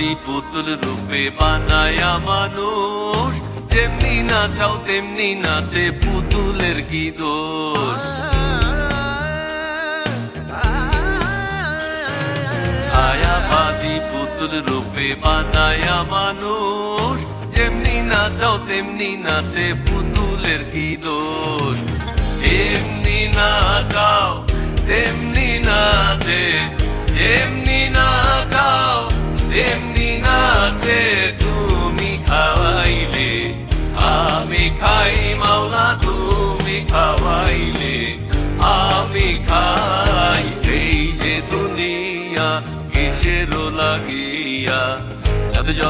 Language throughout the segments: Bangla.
ছায়াবাদী পুতুল রূপে বানায়া মানুষ। যেমনি নাচাও, তেমনি নাচে পুতুলের কি দোষ? ছায়াবাদী পুতুল রূপে বানায়া মানুষ। যেমনি নাচাও, তেমনি নাচে পুতুলের কি দোষ? এমনি নাচাও, তেমনি নাচে যেমনি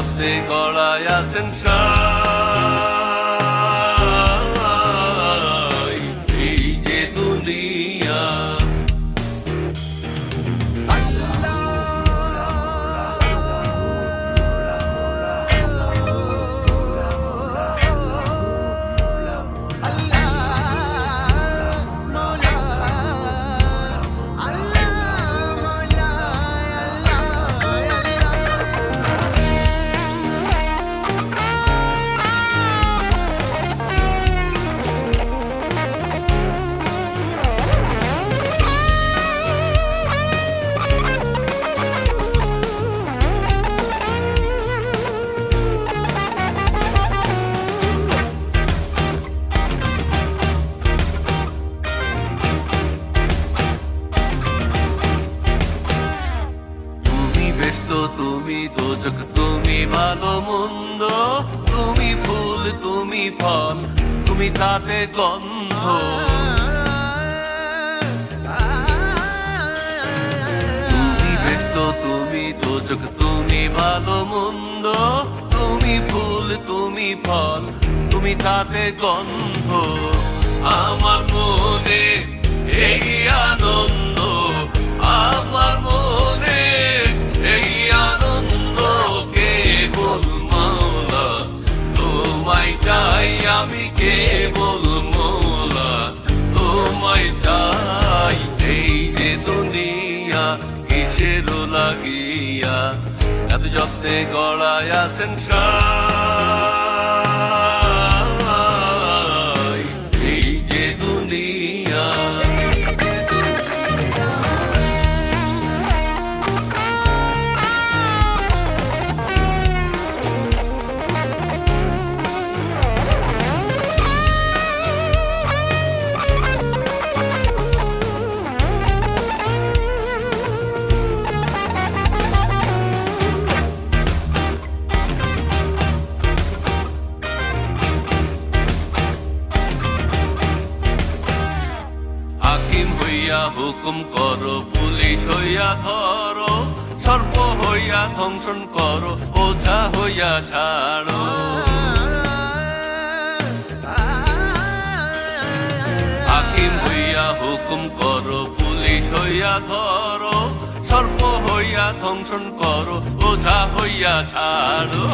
এত যত্নে গড়ায় আছেন সাই ফল তুমি তাতে গন্ধ তুমি ব্যস্ত, তুমি দোজক তুমি ভালো মন্দ, তুমি ফুল তুমি ফল, তুমি তাতে গন্ধ আমার মনে এই আনন্দ, আমার কিসেরও লাগিয়া এত যত্নে গড়ায় আছেন সাই হইয়া হুকুম করো, পুলিশ হইয়া ধরো, সর্প হইয়া ধ্বংসন করো, ওঝা হইয়া ছাড়ো। হাকিম হইয়া হুকুম করো, পুলিশ হইয়া ধরো, সর্প হইয়া ধ্বংসন করো, ওঝা হইয়া ছাড়ো।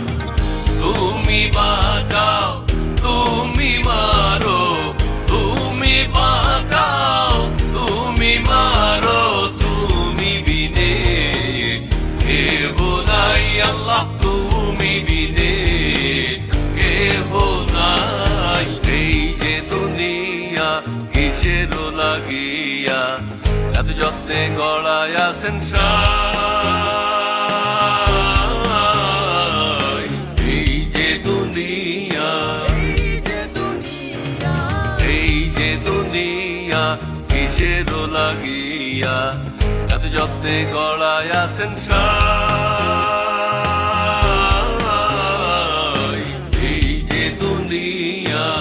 তুমি বাঁচাও, তুমি মারো। প্রাণে গড়ায় আছেন এই যে দুনিয়া, এই যে দুনিয়া, কিসের লাগিয়া, এত যত্নে গড়ায় আছেন এই যে দুনিয়া।